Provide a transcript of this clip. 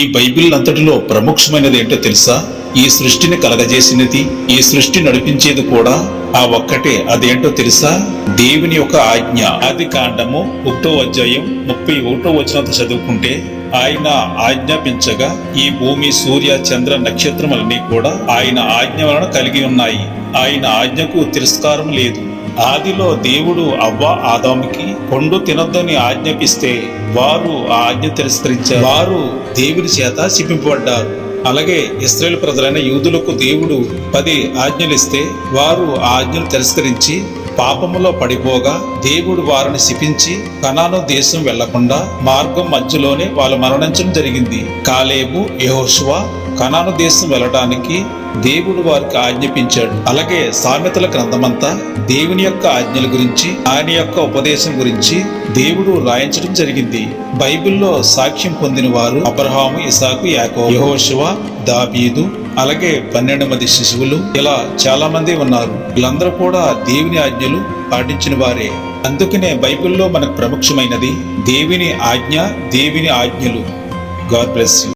ఈ బైబిల్ అంతటిలో ప్రముఖమైనది ఏంటో తెలుసా? ఈ సృష్టిని కలగజేసినది ఈ సృష్టి నడిపించేది కూడా ఆ ఒక్కటే. అదేంటో తెలుసా? దేవుని యొక్క ఆజ్ఞ. ఆది కాండము ఒకటో అధ్యాయం ముప్పై ఒకటో వచనంతో చదువుకుంటే ఆయన ఆజ్ఞాపించగా ఈ భూమి సూర్య చంద్ర నక్షత్రములన్నీ కూడా ఆయన ఆజ్ఞ వలన కలిగి ఉన్నాయి. ఆయన ఆజ్ఞకు తిరస్కారం లేదు. ఆదిలో దేవుడు అవ్వ ఆదాముకి పండు తినొద్దని ఆజ్ఞాపిస్తే వారు ఆ ఆజ్ఞ తిరస్కరించారు. వారు దేవుని చేత శిపింపబడ్డారు అలాగే ఇస్రాయేల్ ప్రజలైన యూదులకు దేవుడు పది ఆజ్ఞలిస్తే వారు ఆ ఆజ్ఞలు తిరస్కరించి పాపములో పడిపోగా దేవుడు వారిని శిపించి కనాను దేశం వెళ్ళకుండా మార్గం మధ్యలోనే వాళ్ళు మరణించడం జరిగింది. కాలేబు యెహోషువ కనాను దేశం వెళ్ళడానికి దేవుడు వారికి ఆజ్ఞాపించాడు. అలాగే సామెతల గ్రంథమంతా దేవుని యొక్క ఆజ్ఞల గురించి ఆయన యొక్క ఉపదేశం గురించి దేవుడు రాయించడం జరిగింది. బైబిల్లో సాక్ష్యం పొందిన వారు అబ్రహాము ఇసాకు యాకో యహోశివ దాబీదు అలాగే పన్నెండు మంది శిశువులు ఇలా చాలా మంది ఉన్నారు. వీళ్ళందరూ కూడా దేవుని ఆజ్ఞలు పాటించిన వారే. అందుకనే బైబిల్లో మనకు ప్రముఖమైనది దేవుని ఆజ్ఞ దేవుని ఆజ్ఞలు. God bless you.